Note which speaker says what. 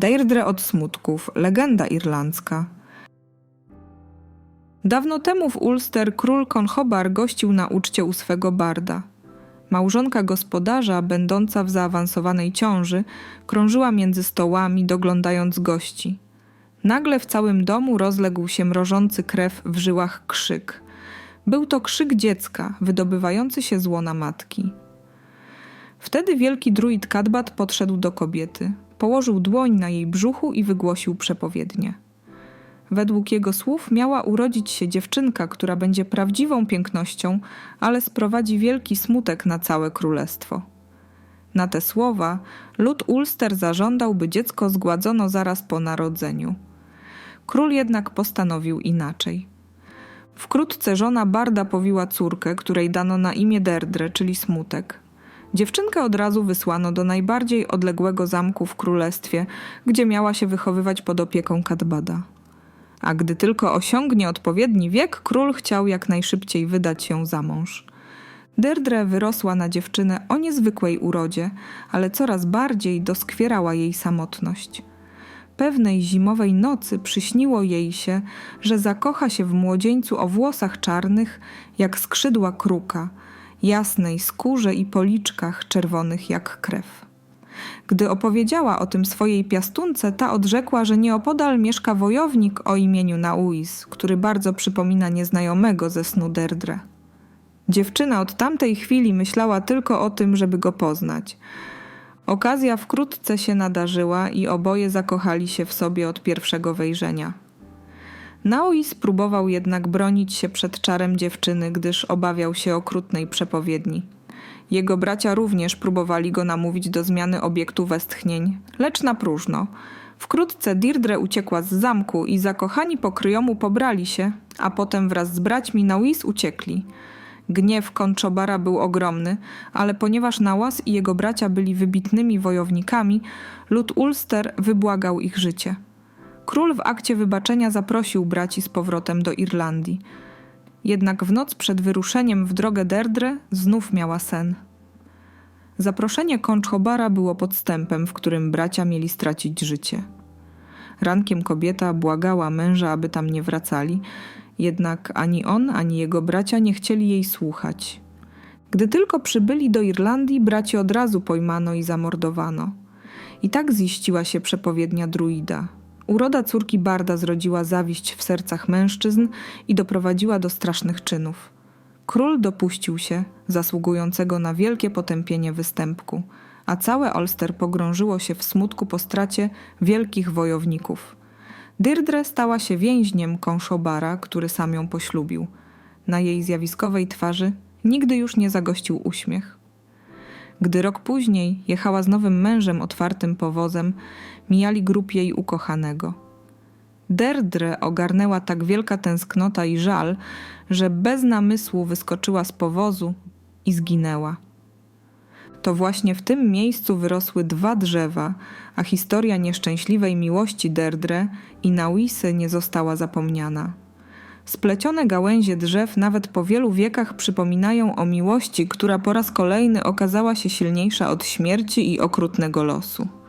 Speaker 1: Deirdre od smutków, legenda irlandzka. Dawno temu w Ulster król Conchobar gościł na uczcie u swego barda. Małżonka gospodarza, będąca w zaawansowanej ciąży, krążyła między stołami, doglądając gości. Nagle w całym domu rozległ się mrożący krew w żyłach krzyk. Był to krzyk dziecka, wydobywający się z łona matki. Wtedy wielki druid Kadbat podszedł do kobiety, położył dłoń na jej brzuchu i wygłosił przepowiednię. Według jego słów miała urodzić się dziewczynka, która będzie prawdziwą pięknością, ale sprowadzi wielki smutek na całe królestwo. Na te słowa lud Ulster zażądał, by dziecko zgładzono zaraz po narodzeniu. Król jednak postanowił inaczej. Wkrótce żona Barda powiła córkę, której dano na imię Derdre, czyli smutek. Dziewczynkę od razu wysłano do najbardziej odległego zamku w królestwie, gdzie miała się wychowywać pod opieką Kadbada. A gdy tylko osiągnie odpowiedni wiek, król chciał jak najszybciej wydać ją za mąż. Derdre wyrosła na dziewczynę o niezwykłej urodzie, ale coraz bardziej doskwierała jej samotność. Pewnej zimowej nocy przyśniło jej się, że zakocha się w młodzieńcu o włosach czarnych, jak skrzydła kruka, jasnej skórze i policzkach czerwonych jak krew. Gdy opowiedziała o tym swojej piastunce, ta odrzekła, że nieopodal mieszka wojownik o imieniu Nauis, który bardzo przypomina nieznajomego ze snu Derdre. Dziewczyna od tamtej chwili myślała tylko o tym, żeby go poznać. Okazja wkrótce się nadarzyła i oboje zakochali się w sobie od pierwszego wejrzenia. Nauis próbował jednak bronić się przed czarem dziewczyny, gdyż obawiał się okrutnej przepowiedni. Jego bracia również próbowali go namówić do zmiany obiektu westchnień, lecz na próżno. Wkrótce Dirdre uciekła z zamku i zakochani pokryjomu pobrali się, a potem wraz z braćmi Nauis uciekli. Gniew Konczobara był ogromny, ale ponieważ Nałas i jego bracia byli wybitnymi wojownikami, lud Ulster wybłagał ich życie. Król w akcie wybaczenia zaprosił braci z powrotem do Irlandii. Jednak w noc przed wyruszeniem w drogę Derdre znów miała sen. Zaproszenie Konczobara było podstępem, w którym bracia mieli stracić życie. Rankiem kobieta błagała męża, aby tam nie wracali, jednak ani on, ani jego bracia nie chcieli jej słuchać. Gdy tylko przybyli do Irlandii, braci od razu pojmano i zamordowano. I tak ziściła się przepowiednia druida. Uroda córki Barda zrodziła zawiść w sercach mężczyzn i doprowadziła do strasznych czynów. Król dopuścił się, zasługującego na wielkie potępienie występku, a całe Ulster pogrążyło się w smutku po stracie wielkich wojowników. Dyrdre stała się więźniem Konszobara, który sam ją poślubił. Na jej zjawiskowej twarzy nigdy już nie zagościł uśmiech. Gdy rok później jechała z nowym mężem otwartym powozem, mijali grób jej ukochanego. Derdre ogarnęła tak wielka tęsknota i żal, że bez namysłu wyskoczyła z powozu i zginęła. To właśnie w tym miejscu wyrosły dwa drzewa, a historia nieszczęśliwej miłości Derdre i Nauisy nie została zapomniana. Splecione gałęzie drzew nawet po wielu wiekach przypominają o miłości, która po raz kolejny okazała się silniejsza od śmierci i okrutnego losu.